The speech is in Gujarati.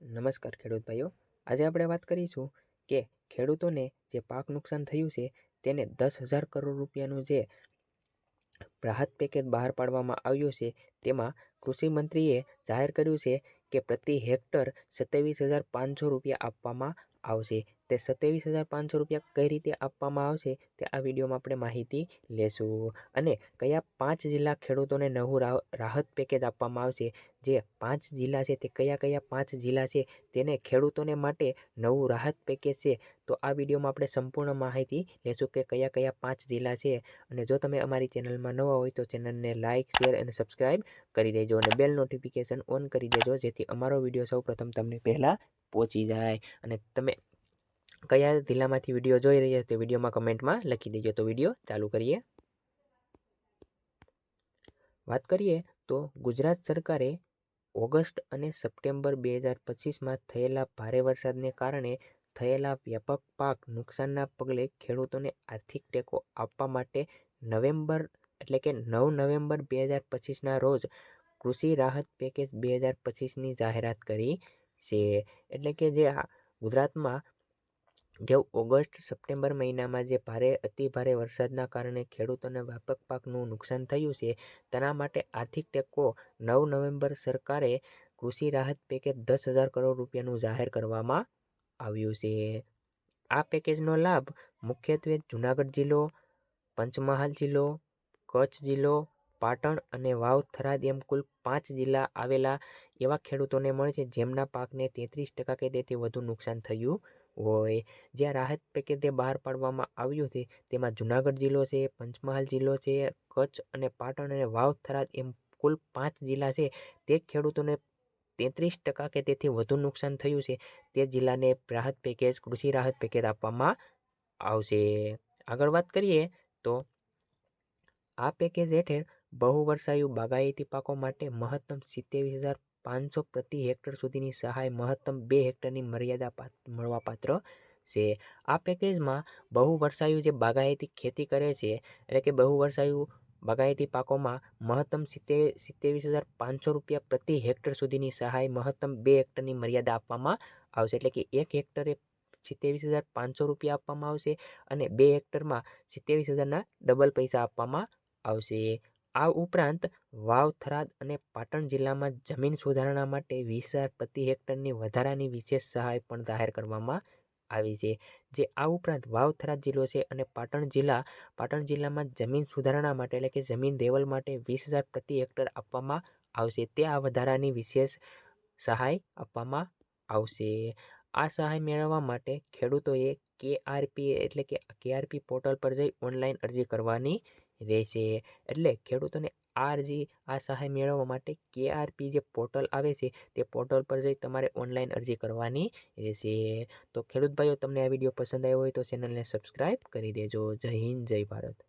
નમસ્કાર ખેડૂત ભાઈઓ. આજે આપણે વાત કરીશું કે ખેડૂતોને જે પાક નુકસાન થયું છે તેને દસ હજાર કરોડ રૂપિયાનું જે રાહત પેકેજ બહાર પાડવામાં આવ્યું છે તેમાં કૃષિ મંત્રીએ જાહેર કર્યું છે કે પ્રતિ હેક્ટર સત્યાવીસ હજાર પાંચસો રૂપિયા આપવામાં આવશે. તે સત્યાવીસ હજાર પાંચસો રૂપિયા કઈ રીતે આપવામાં આવશે તે આ વિડીયોમાં આપણે માહિતી લેશું. અને કયા પાંચ જિલ્લા ખેડૂતોને નવું રાહત પેકેજ આપવામાં આવશે? જે પાંચ જિલ્લા છે તે કયા કયા પાંચ જિલ્લા છે તેને ખેડૂતોને માટે નવું રાહત પેકેજ છે તો આ વિડીયોમાં આપણે સંપૂર્ણ માહિતી લેશું કે કયા કયા પાંચ જિલ્લા છે. અને જો તમે અમારી ચેનલમાં નવા હોય તો ચેનલને લાઇક શેર અને સબસ્ક્રાઈબ કરી દેજો અને બેલ નોટિફિકેશન ઓન કરી દેજો જેથી અમારો વીડિયો સૌ પ્રથમ તમને પહેલાં પહોંચી જાય. અને તમે કયા જિલ્લામાંથી વીડિયો જોઈ રહ્યા તે વિડીયોમાં કમેન્ટમાં લખી દેજો. તો વીડિયો ચાલુ કરીએ. વાત કરીએ તો ગુજરાત સરકારે ઓગસ્ટ અને સપ્ટેમ્બર બે હજાર પચીસમાં થયેલા ભારે વરસાદને કારણે થયેલા વ્યાપક પાક નુકસાનના પગલે ખેડૂતોને આર્થિક ટેકો આપવા માટે નવેમ્બર એટલે કે નવ નવેમ્બર બે હજાર પચીસના રોજ કૃષિ રાહત પેકેજ બે હજાર પચીસની જાહેરાત કરી છે. એટલે કે જે ગુજરાતમાં જે ઓગસ્ટ સપ્ટેમ્બર મહિનામાં જે ભારે, અતિ ભારે વરસાદના કારણે ખેડૂતોને વ્યાપક પાકનું નુકસાન થયું છે, તેના માટે આર્થિક ટેકો નવ નવેમ્બર સરકારે કૃષિ રાહત પેકેજ દસ હજાર કરોડ રૂપિયાનું જાહેર કરવામાં આવ્યું છે. આ પેકેજનો લાભ મુખ્યત્વે જુનાગઢ જિલ્લો, પંચમહાલ જિલ્લો, કચ્છ જિલ્લો, પાટણ અને વાવ થરાદ એમ કુલ પાંચ જિલ્લા આવેલા એવા ખેડૂતોને મળે છે, જેમના પાકને તેત્રીસ ટકા કે તેથી વધુ નુકસાન થયું હોય, જ્યાં રાહત પેકેજે બહાર પાડવામાં આવ્યું છે, તેમાં જુનાગઢ જિલ્લો છે, પંચમહાલ જિલ્લો છે, કચ્છ અને પાટણ અને વાવ થરાદ એમ કુલ પાંચ જિલ્લા છે. તે ખેડૂતોને તેત્રીસ ટકા કે તેથી વધુ નુકસાન થયું છે. તે જિલ્લાને રાહત પેકેજ, કૃષિ રાહત પેકેજ આપવામાં આવશે. આગળ વાત કરીએ તો આ પેકેજ હેઠળ બહુ વર્ષાયુ બાગાયતી પાકો માટે મહત્તમ સિત્તેવીસ હજાર પાંચસો પ્રતિ હેક્ટર સુધીની સહાય મહત્તમ બે હેક્ટરની મર્યાદા મળવાપાત્ર છે. આ પેકેજમાં બહુ વર્ષાયુ જે બાગાયતી ખેતી કરે છે, એટલે કે બહુ વર્ષાયુ બાગાયતી પાકોમાં મહત્તમ સિત્તેર સિત્તેવીસ હજાર પાંચસો રૂપિયા પ્રતિ હેક્ટર સુધીની સહાય મહત્તમ બે હેક્ટરની મર્યાદા આપવામાં આવશે. એટલે કે એક હેક્ટરે સિત્તેવીસ હજાર પાંચસો રૂપિયા આપવામાં આવશે અને બે હેક્ટરમાં સિત્તેવીસ હજારના ડબલ પૈસા આપવામાં આવશે. આ ઉપરાંત વાવ, થરાદ અને પાટણ જિલ્લામાં જમીન સુધારણા માટે વીસ હજાર પ્રતિ હેક્ટરની વધારાની વિશેષ સહાય પણ જાહેર કરવામાં આવી છે. જે આ ઉપરાંત વાવ, થરાદ જિલ્લો છે અને પાટણ જિલ્લા, પાટણ જિલ્લામાં જમીન સુધારણા માટે એટલે કે જમીન લેવલ માટે વીસ હજાર પ્રતિ હેક્ટર આપવામાં આવશે. તે આ વધારાની વિશેષ સહાય આપવામાં આવશે. આ સહાય મેળવવા માટે ખેડૂતોએ કેઆરપી એટલે કે કેઆરપી પોર્ટલ પર જઈ ઓનલાઈન અરજી કરવાની રહેશે. એટલે ખેડૂતોને આરજી આ સહાય મેળવવા માટે કેઆરપી જે પોર્ટલ આવે છે, તે પોર્ટલ પર જઈ તમારે ઓનલાઈન અરજી કરવાની રહેશે. તો ખેડૂત ભાઈઓ, તમને આ વીડિયો પસંદ આવ્યો હોય તો ચેનલને સબસ્ક્રાઈબ કરી દેજો. જય હિન્દ, જય ભારત.